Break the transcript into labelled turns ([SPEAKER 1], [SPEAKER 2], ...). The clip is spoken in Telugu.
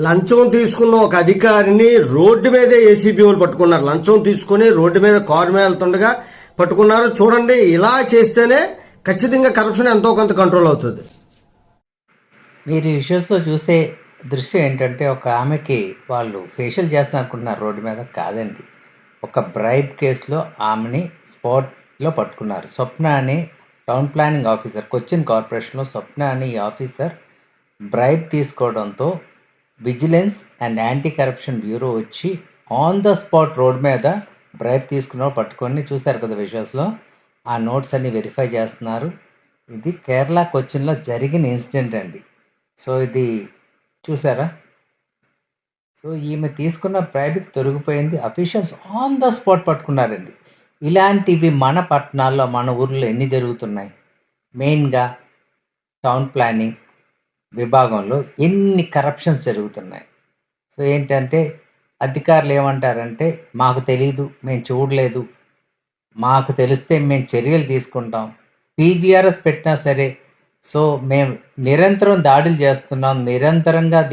[SPEAKER 1] లంచం తీసుకున్న ఒక అధికారిని రోడ్డు మీదే ఏసీబీ వాళ్ళు పట్టుకున్నారు. లంచం తీసుకుని రోడ్డు మీద కారు మీద వెళ్తుండగా పట్టుకున్నారు. చూడండి ఇలా చేస్తేనే ఖచ్చితంగా కరప్షన్ ఎంతో కొంత కంట్రోల్ అవుతుంది.
[SPEAKER 2] మీరు ఈ ఇష్యూస్లో చూసే దృశ్యం ఏంటంటే ఒక ఆమెకి వాళ్ళు ఫేషియల్ చేస్తున్నారు అనుకుంటున్నారు రోడ్డు మీద. కాదండి. ఒక బ్రైబ్ కేసులో ఆమెని స్పాట్లో పట్టుకున్నారు. స్వప్న అని టౌన్ ప్లానింగ్ ఆఫీసర్ కొచ్చిన్ కార్పొరేషన్లో స్వప్న అని ఈ ఆఫీసర్ బ్రైబ్ తీసుకోవడంతో vigilance and anti corruption bureau వచ్చి ఆన్ ద స్పాట్ రోడ్ మీద బ్రైబ్ తీసుకున్న పట్టుకొని చూశారు కదా విజువల్స్లో. ఆ నోట్స్ అన్ని వెరిఫై చేస్తున్నారు. ఇది కేరళ కొచ్చిన్లో జరిగిన ఇన్సిడెంట్ అండి. సో ఇది చూసారా సో ఈమె తీసుకున్న ప్రైవేట్ తొలగిపోయింది. అఫీషియల్స్ ఆన్ ద స్పాట్ పట్టుకున్నారండి. ఇలాంటివి మన పట్టణాల్లో మన ఊర్లో ఎన్ని జరుగుతున్నాయి? మెయిన్గా టౌన్ ప్లానింగ్ విభాగంలో ఎన్ని కరప్షన్స్ జరుగుతున్నాయి? సో ఏంటంటే అధికారులు ఏమంటారంటే మాకు తెలీదు మేము చూడలేదు. మాకు తెలిస్తే మేము చర్యలు తీసుకుంటాం. పీజీఆర్ఎస్ పెట్టినా సరే సో మేము నిరంతరం దాడులు చేస్తున్నాం నిరంతరంగా